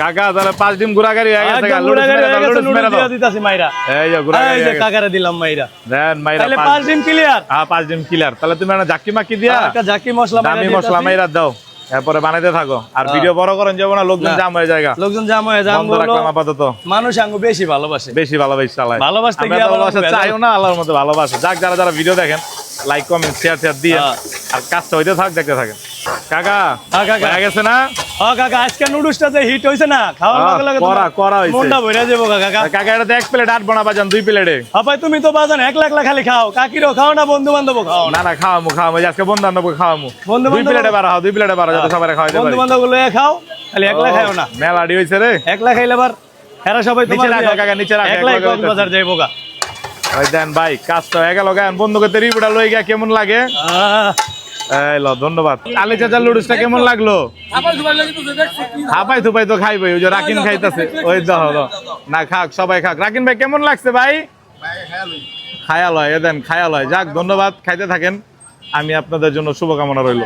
কাকা তাহলে পাঁচ ডিম ঘোরাঘুরি হয়ে গেছে লুডুস ঘোরাঘুরি হয়ে গেছে, দাও। দিয়ে দিতাছি মাইরা। এই যে ঘোরাঘুরি এই যে কাকারে দিলাম মাইরা। দেন মাইরা তাহলে পাঁচ ডিম clear? হ্যাঁ পাঁচ ডিম ক্লিয়ার তাহলে তুমি একটা জাকি মাকি দিয়া একটা জাকি মশলা মাইরা দামি মশলা মাইরা দাও। এরপরে বানাইতে থাকো। আর ভিডিও বড় করেন যাব না লোকজন জাম হয়ে জায়গা লোকজন জাম হয়ে যায়, বন্ধ রাখলাম আপাতত। মানুষ আঙ্গু বেশি ভালোবাসে। বেশি ভালোবাসি চালায়। ভালোবাসতে গিয়ে ভালোবাসা চাইও না আল্লাহর মতো ভালোবাসে। যাক যারা যারা ভিডিও দেখেন লাইক কমেন্ট শেয়ার শেয়ার দিয়ে হ্যাঁ। আর কাজটা হইতে থাক দেখতে থাকেন। কাকা হ্যাঁ, কাকা। গেছে না? ও কাকা আজকে নুডলসটা যে হিট হইছে না খাওয়ার হ্যাঁ, লগে লগে করা, তোমার করা হইছে। মনটা ভরে যাব কাকা। কাকা এটা এক প্লেট আট বানা বাজান দুই প্লেটে আপাই তুমি তো বাজান একলা একলা খালি খাও। কাকিরও খাও না বন্ধু বান্ধব খাও না। না না খাওয়ামু খাওয়ামু আজকে বন্ধু বান্ধব খাওয়ামু বন্ধু দুই প্লেটে বাড়া দুই প্লেটে বাড়া যাতে সবাই বন্ধু বান্ধবগুলো খাও খালি একলা খাও না। মেলাডি হইছে রে। একলা খাইলে আবার এরা সবাই নিচে তোমার রাখো, কাকা, নিচে রাখো, যাইবো দেন ভাই কাজটা হয়ে গেল গান। বন্ধুকে লই গিয়া কেমন লাগে? আহ, এই লো ধন্যবাদ। আলি চাচার লুডুসটা কেমন লাগল? থুপাই তো ওই যে রাকিন খাইতেছে। ওই দাও দাও না খাক সবাই খাক। রাকিন ভাই কেমন লাগছে ভাই? খায়াল হয় এ দেন খায়াল হয় যাক ধন্যবাদ খাইতে থাকেন। আমি আপনাদের জন্য শুভকামনা রইল।